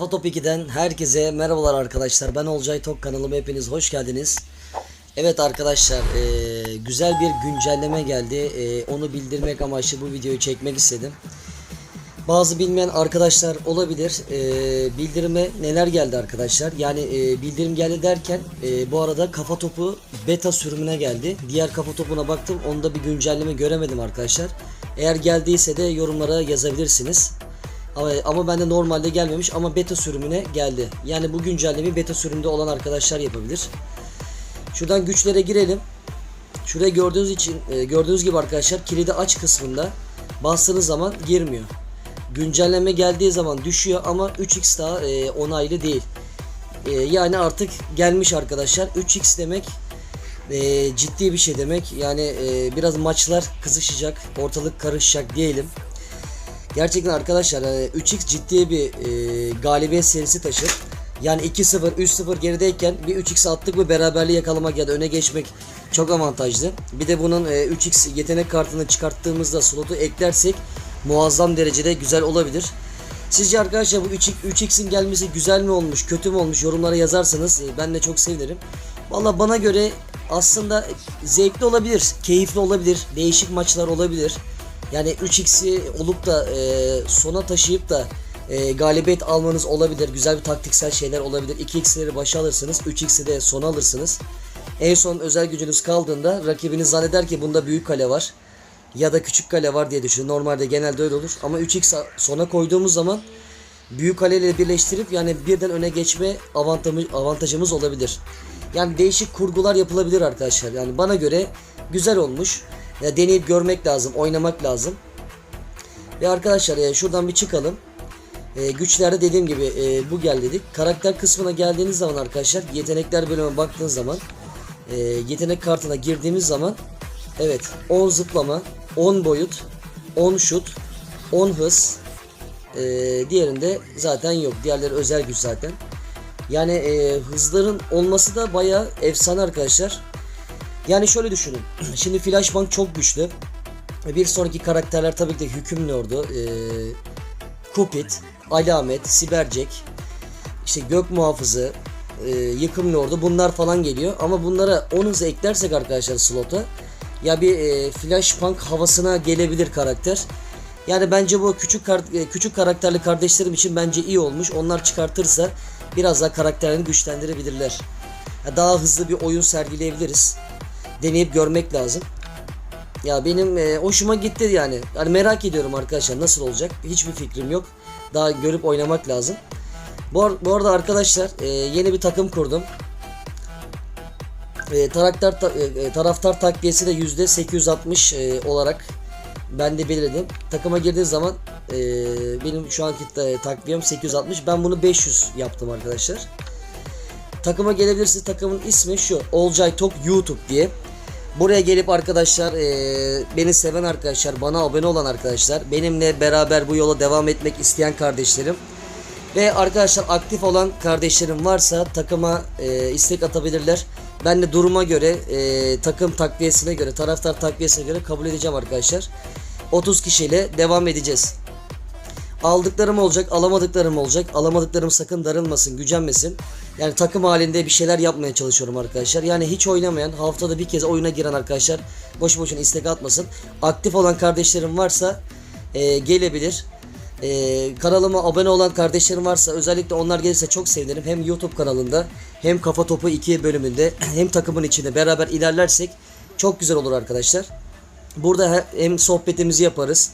Kafa Top 2'den herkese merhabalar arkadaşlar. Ben Olcay Tok kanalıma hepiniz hoş geldiniz. Evet arkadaşlar eee, güzel bir güncelleme geldi. Eee, onu bildirmek amaçlı bu videoyu çekmek istedim. Bazı bilmeyen arkadaşlar olabilir. Eee, bildirime neler geldi arkadaşlar? Yani eee, bildirim geldi derken eee, bu arada kafa topu beta sürümüne geldi. Diğer kafa topuna baktım. Onda bir güncelleme göremedim arkadaşlar. Eğer geldiyse de yorumlara yazabilirsiniz. Ama, ama bende normalde gelmemiş ama beta sürümüne geldi. Yani bu güncellemeyi beta sürümünde olan arkadaşlar yapabilir. Şuradan güçlere girelim. Şuraya gördüğünüz için e, gördüğünüz gibi arkadaşlar kilidi aç kısmında bastığınız zaman girmiyor. Güncelleme geldiği zaman düşüyor ama 3x daha e, onaylı değil. E, yani artık gelmiş arkadaşlar. 3x demek e, ciddi bir şey demek. Yani e, biraz maçlar kızışacak, ortalık karışacak diyelim. Gerçekten arkadaşlar e, 3x ciddi bir e, galibiyet serisi taşır. Yani 2-0, 3-0 gerideyken bir 3x attık ve beraberliği yakalamak ya da öne geçmek çok avantajlı. Bir de bunun e, 3x yetenek kartını çıkarttığımızda slotu eklersek muazzam derecede güzel olabilir. Sizce arkadaşlar bu 3x 3x'in gelmesi güzel mi olmuş, kötü mü olmuş yorumlara yazarsanız e, ben de çok sevinirim. Valla bana göre aslında zevkli olabilir, keyifli olabilir, değişik maçlar olabilir. Yani 3x'i olup da e, sona taşıyıp da e, galibiyet almanız olabilir. Güzel bir taktiksel şeyler olabilir. 2x'leri başa alırsınız. 3x'i de sona alırsınız. En son özel gücünüz kaldığında rakibiniz zanneder ki bunda büyük kale var. Ya da küçük kale var diye düşünün. Normalde genelde öyle olur. Ama 3x sona koyduğumuz zaman büyük kaleyle birleştirip yani birden öne geçme avantajımız, olabilir. Yani değişik kurgular yapılabilir arkadaşlar. Yani bana göre güzel olmuş. Ya deneyip görmek lazım, oynamak lazım. Ve arkadaşlar e, şuradan bir çıkalım. E, güçlerde dediğim gibi e, bu gel dedik. Karakter kısmına geldiğiniz zaman arkadaşlar yetenekler bölümüne baktığınız zaman e, yetenek kartına girdiğimiz zaman evet 10 zıplama, 10 boyut, 10 şut, 10 hız e, diğerinde zaten yok. Diğerleri özel güç zaten. Yani e, hızların olması da bayağı efsane arkadaşlar. Yani şöyle düşünün. Şimdi Flashbang çok güçlü. Bir sonraki karakterler tabii ki de Hüküm Lord'u, e, Cupid, Alamet, Sibercek, işte Gök Muhafızı, e, Yıkım Lord'u bunlar falan geliyor. Ama bunlara 10 hızı eklersek arkadaşlar slota ya bir e, Flashpunk havasına gelebilir karakter. Yani bence bu küçük kar- e, küçük karakterli kardeşlerim için bence iyi olmuş. Onlar çıkartırsa biraz daha karakterlerini güçlendirebilirler. Daha hızlı bir oyun sergileyebiliriz deneyip görmek lazım. Ya benim e, hoşuma gitti yani. Yani merak ediyorum arkadaşlar nasıl olacak. Hiçbir fikrim yok. Daha görüp oynamak lazım. Bu, ar- bu arada arkadaşlar e, yeni bir takım kurdum. E, taraftar ta- e, e, taraftar takviyesi de yüzde 860 e, olarak ben de belirledim. Takıma girdiği zaman e, benim şu anki ta- takviyem 860. Ben bunu 500 yaptım arkadaşlar. Takıma gelebilirsiniz. Takımın ismi şu. Olcay Tok YouTube diye. Buraya gelip arkadaşlar eee, beni seven arkadaşlar, bana abone olan arkadaşlar, benimle beraber bu yola devam etmek isteyen kardeşlerim ve arkadaşlar aktif olan kardeşlerim varsa takıma eee, istek atabilirler. Ben de duruma göre eee, takım takviyesine göre, taraftar takviyesine göre kabul edeceğim arkadaşlar. 30 kişiyle devam edeceğiz. Aldıklarım olacak, alamadıklarım olacak. Alamadıklarım sakın darılmasın, gücenmesin. Yani takım halinde bir şeyler yapmaya çalışıyorum arkadaşlar. Yani hiç oynamayan, haftada bir kez oyuna giren arkadaşlar boş boşuna istek atmasın. Aktif olan kardeşlerim varsa e, gelebilir. E, kanalıma abone olan kardeşlerim varsa özellikle onlar gelirse çok sevinirim. Hem YouTube kanalında hem Kafa Topu 2 bölümünde hem takımın içinde beraber ilerlersek çok güzel olur arkadaşlar. Burada he- hem sohbetimizi yaparız.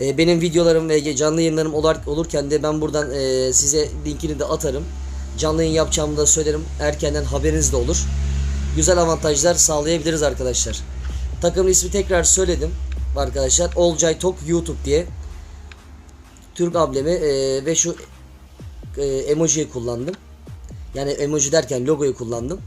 E, Benim videolarım ve canlı yayınlarım olar- olurken de ben buradan e, size linkini de atarım. Canlı yayın yapacağımı da söylerim. Erkenden haberiniz de olur. Güzel avantajlar sağlayabiliriz arkadaşlar. Takımın ismi tekrar söyledim arkadaşlar. Olcay Tok YouTube diye. Türk ablemi e, ve şu e, emojiyi kullandım. Yani emoji derken logoyu kullandım.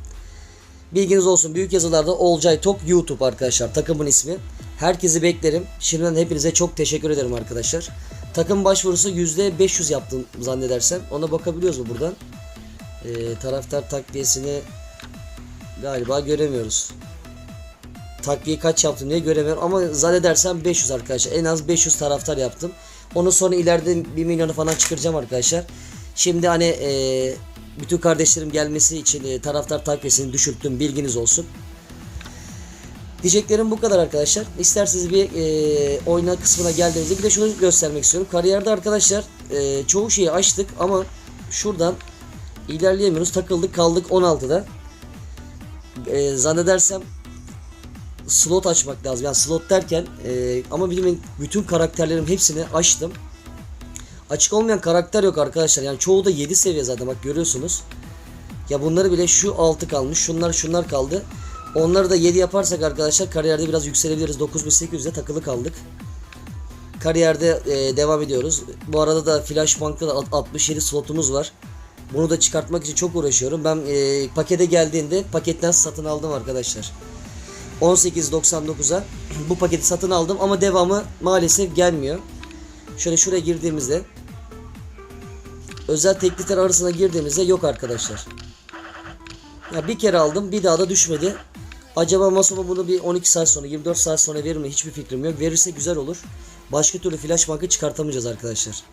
Bilginiz olsun büyük yazılarda Olcay Tok YouTube arkadaşlar takımın ismi. Herkesi beklerim. Şimdiden hepinize çok teşekkür ederim arkadaşlar. Takım başvurusu %500 yaptım zannedersem. Ona bakabiliyoruz mu buradan? Ee, taraftar takviyesini galiba göremiyoruz. Takviye kaç yaptım diye göremiyorum ama zannedersem 500 arkadaşlar. En az 500 taraftar yaptım. Onu sonra ileride 1 milyonu falan çıkaracağım arkadaşlar. Şimdi hani e, bütün kardeşlerim gelmesi için e, taraftar takviyesini düşürttüm bilginiz olsun. Diyeceklerim bu kadar arkadaşlar. İsterseniz bir e, oyna kısmına geldiğimizde bir de şunu göstermek istiyorum. Kariyerde arkadaşlar e, çoğu şeyi açtık ama şuradan ilerleyemiyoruz. Takıldık kaldık 16'da. E, zannedersem slot açmak lazım. Yani slot derken e, ama benim bütün karakterlerim hepsini açtım. Açık olmayan karakter yok arkadaşlar. Yani çoğu da 7 seviye zaten bak görüyorsunuz. Ya bunları bile şu 6 kalmış. Şunlar şunlar kaldı. Onları da 7 yaparsak arkadaşlar kariyerde biraz yükselebiliriz. 9800'de takılı kaldık. Kariyerde e, devam ediyoruz. Bu arada da Flashbank'ta da 67 slotumuz var. Bunu da çıkartmak için çok uğraşıyorum. Ben e, pakete geldiğinde paketten satın aldım arkadaşlar. 18.99'a bu paketi satın aldım ama devamı maalesef gelmiyor. Şöyle şuraya girdiğimizde özel teklifler arasına girdiğimizde yok arkadaşlar. Ya bir kere aldım bir daha da düşmedi. Acaba Masoma bunu bir 12 saat sonra 24 saat sonra verir mi hiçbir fikrim yok. Verirse güzel olur. Başka türlü flash bankı çıkartamayacağız arkadaşlar.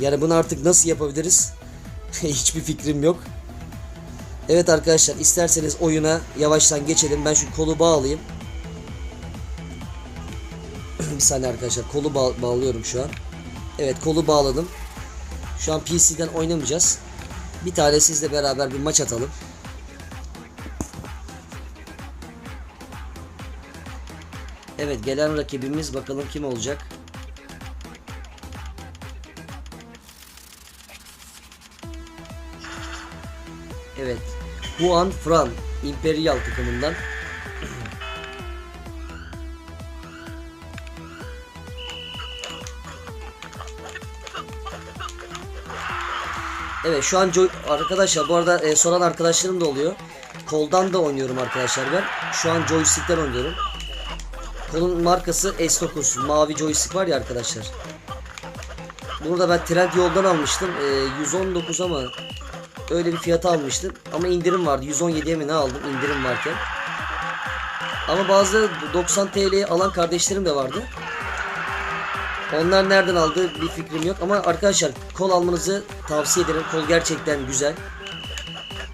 Yani bunu artık nasıl yapabiliriz? hiçbir fikrim yok. Evet arkadaşlar isterseniz oyuna yavaştan geçelim. Ben şu kolu bağlayayım. bir saniye arkadaşlar kolu bağ- bağlıyorum şu an. Evet kolu bağladım. Şu an PC'den oynamayacağız. Bir tane sizle beraber bir maç atalım. Evet gelen rakibimiz bakalım kim olacak. Evet. Juan Fran Imperial takımından. Evet şu an arkadaşlar bu arada e, soran arkadaşlarım da oluyor. Koldan da oynuyorum arkadaşlar ben. Şu an joystick'ten oynuyorum. Kolun markası S9. Mavi joystick var ya arkadaşlar. Bunu da ben trend yoldan almıştım. E, 119 ama öyle bir fiyata almıştım. Ama indirim vardı. 117'ye mi ne aldım indirim varken. Ama bazı 90 TL'ye alan kardeşlerim de vardı. Onlar nereden aldı bir fikrim yok ama arkadaşlar kol almanızı tavsiye ederim. Kol gerçekten güzel.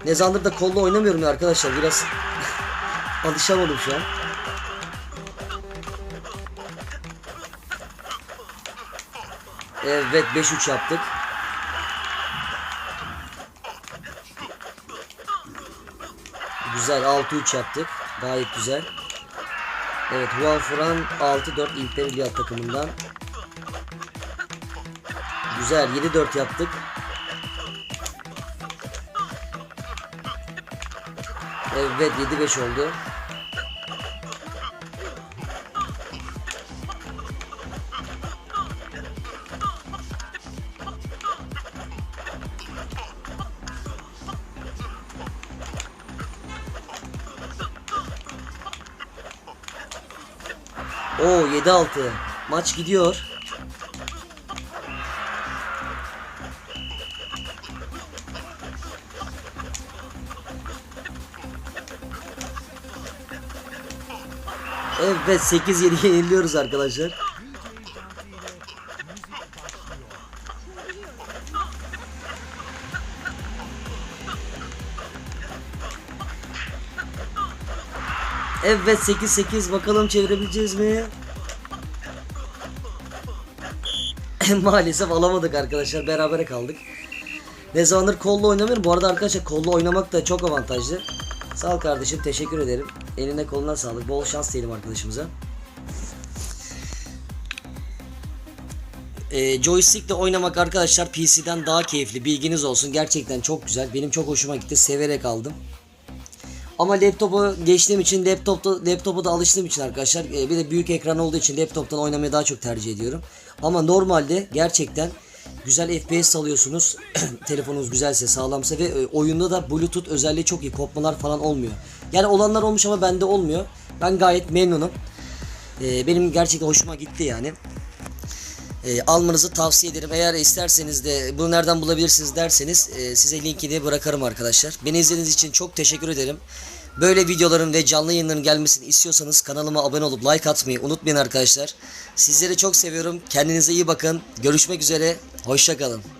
Ne zamandır da kolla oynamıyorum ya arkadaşlar biraz alışamadım şu an. Evet 5-3 yaptık. Güzel 6-3 yaptık. Gayet güzel. Evet Juan Fran 6-4 Imperial takımından. Güzel 7-4 yaptık. Evet 7-5 oldu. 7-6. Maç gidiyor. Evet 8-7 yeniliyoruz arkadaşlar. Evet 8-8 bakalım çevirebileceğiz mi? Maalesef alamadık arkadaşlar berabere kaldık. Ne zamandır kolla oynamıyorum. Bu arada arkadaşlar kolla oynamak da çok avantajlı. Sağ ol kardeşim teşekkür ederim. Eline koluna sağlık. Bol şans diyelim arkadaşımıza. E, joystickle oynamak arkadaşlar PC'den daha keyifli. Bilginiz olsun. Gerçekten çok güzel. Benim çok hoşuma gitti. Severek aldım. Ama laptopu geçtiğim için laptopta laptopa da alıştığım için arkadaşlar e, bir de büyük ekran olduğu için laptoptan oynamayı daha çok tercih ediyorum. Ama normalde gerçekten güzel FPS alıyorsunuz. Telefonunuz güzelse, sağlamsa ve e, oyunda da Bluetooth özelliği çok iyi. Kopmalar falan olmuyor. Yani olanlar olmuş ama bende olmuyor. Ben gayet memnunum. E, benim gerçekten hoşuma gitti yani. E, almanızı tavsiye ederim. Eğer isterseniz de bunu nereden bulabilirsiniz derseniz e, size linkini bırakırım arkadaşlar. Beni izlediğiniz için çok teşekkür ederim. Böyle videoların ve canlı yayınların gelmesini istiyorsanız kanalıma abone olup like atmayı unutmayın arkadaşlar. Sizleri çok seviyorum. Kendinize iyi bakın. Görüşmek üzere. Hoşçakalın.